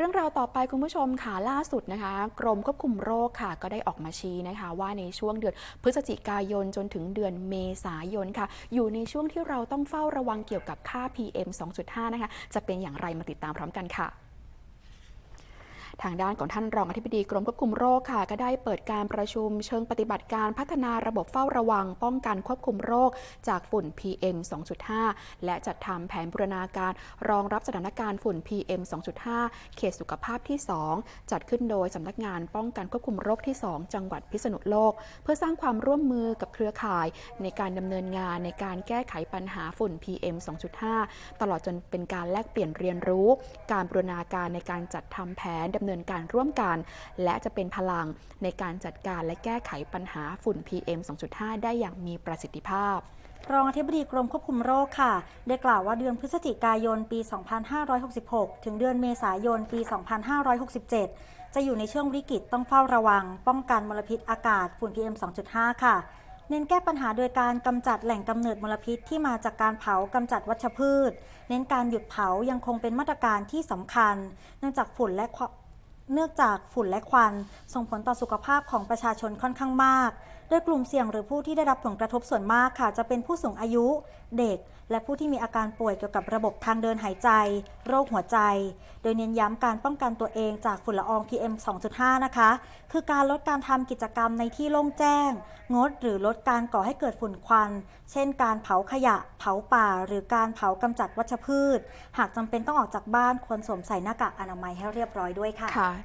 เรื่องราวต่อไปคุณผู้ชมค่ะล่าสุดนะคะ กรมควบคุมโรคค่ะ ก็ได้ออกมาชี้นะคะ ว่าในช่วงเดือนพฤศจิกายนจนถึงเดือนเมษายนค่ะ อยู่ในช่วงที่เราต้องเฝ้าระวังเกี่ยวกับค่า PM 2.5 นะคะ จะเป็นอย่างไรมาติดตามพร้อมกันค่ะ ทางด้านของท่านรองอธิบดีกรมควบคุมโรคค่ะ ก็ได้เปิดการประชุมเชิงปฏิบัติการพัฒนาระบบเฝ้าระวัง ป้องกันควบคุมโรค จากฝุ่น PM 2.5 และจัดทำแผนบูรณาการรองรับสถานการณ์ฝุ่น PM 2.5 เขตสุขภาพที่ 2 จัดขึ้นโดยสำนักงานป้องกันควบคุมโรคที่ 2 จังหวัดพิษณุโลก เพื่อสร้างความร่วมมือกับเครือข่าย ในการดำเนินงานในการแก้ไขปัญหาฝุ่น PM 2.5 ตลอดจนเป็นการแลกเปลี่ยนเรียนรู้ การบูรณาการในการจัดทำแผนดำเนินการร่วมกัน และจะเป็นพลังในการจัดการและแก้ไขปัญหาฝุ่น PM 2.5 ได้อย่างมีประสิทธิภาพรองอธิบดีกรมควบคุมโรคค่ะ ได้กล่าวว่าเดือนพฤศจิกายนปี 2566 ถึงเดือนเมษายนปี 2567 จะอยู่ในช่วงวิกฤตต้องเฝ้าระวัง ป้องกันมลพิษอากาศฝุ่น PM 2.5 ค่ะ เน้นแก้ปัญหาโดยการกำจัดแหล่งกำเนิดมลพิษที่มาจากการเผากำจัดวัชพืช เน้นการหยุดเผายังคงเป็นมาตรการที่สำคัญ เนื่องจากฝุ่นและ เนื่องจากฝุ่นและควัน ส่งผลต่อสุขภาพของประชาชนค่อนข้างมาก โดยกลุ่มเสี่ยงหรือผู้ที่ได้รับผลกระทบส่วนมากค่ะ จะเป็นผู้สูงอายุ เด็ก และผู้ที่มีอาการป่วยเกี่ยวกับระบบทางเดินหายใจ โรคหัวใจ โดยเน้นย้ำการป้องกันตัวเองจากฝุ่นละออง PM 2.5 นะคะ คือการลดการทำกิจกรรมในที่โล่งแจ้ง งดหรือลดการก่อให้เกิดฝุ่นควัน เช่น การเผาขยะ เผาป่า หรือการเผากำจัดวัชพืช หากจำเป็นต้องออกจากบ้านควรสวมใส่หน้ากากอนามัยให้เรียบร้อยด้วยค่ะค่ะ